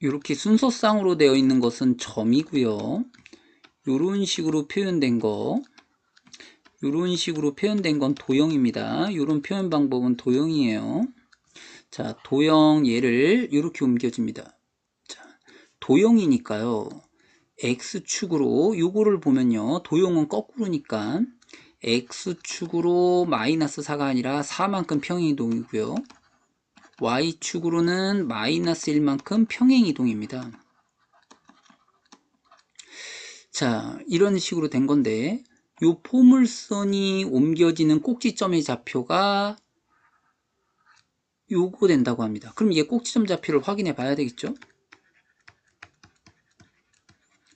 이렇게 순서상으로 되어 있는 것은 점이고요. 이런 식으로 표현된 거 이런 식으로 표현된 건 도형입니다. 이런 표현 방법은 도형이에요. 자, 도형 얘를 이렇게 옮겨줍니다. 자, 도형이니까요. x축으로 요거를 보면요. 도형은 거꾸로니까 x축으로 마이너스 4가 아니라 4만큼 평행이동이고요. Y축으로는 마이너스 1만큼 평행이동입니다. 자, 이런 식으로 된 건데 요 포물선이 옮겨지는 꼭지점의 좌표가 요거 된다고 합니다. 그럼 얘 꼭지점 좌표를 확인해 봐야 되겠죠?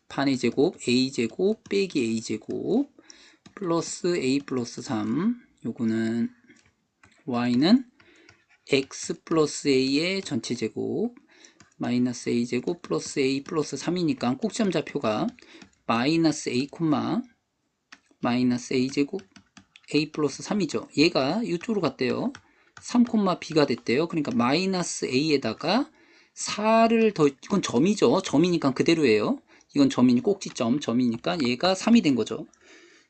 반의 제곱 a제곱 빼기 a제곱 플러스 a 플러스 3 요거는 y는 x 플러스 a의 전체 제곱 마이너스 a제곱 플러스 a 플러스 3이니까 꼭지점 좌표가 마이너스 a 콤마 마이너스 a제곱 a 플러스 3이죠. 얘가 이쪽으로 갔대요. 3 콤마 b가 됐대요. 그러니까 마이너스 a에다가 4를 더 이건 점이죠. 점이니까 그대로예요. 이건 점이니 꼭지점 점이니까 얘가 3이 된 거죠.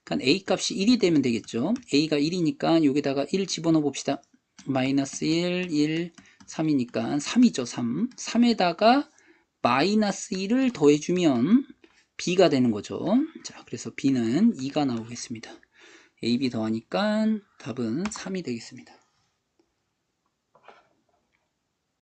그러니까 a 값이 1이 되면 되겠죠. a가 1이니까 여기다가 1 집어넣어 봅시다. 마이너스 1, 1, 3이니까 3이죠. 3. 3에다가 마이너스 1을 더해주면 b가 되는 거죠. 자, 그래서 b는 2가 나오겠습니다. ab 더하니까 답은 3이 되겠습니다.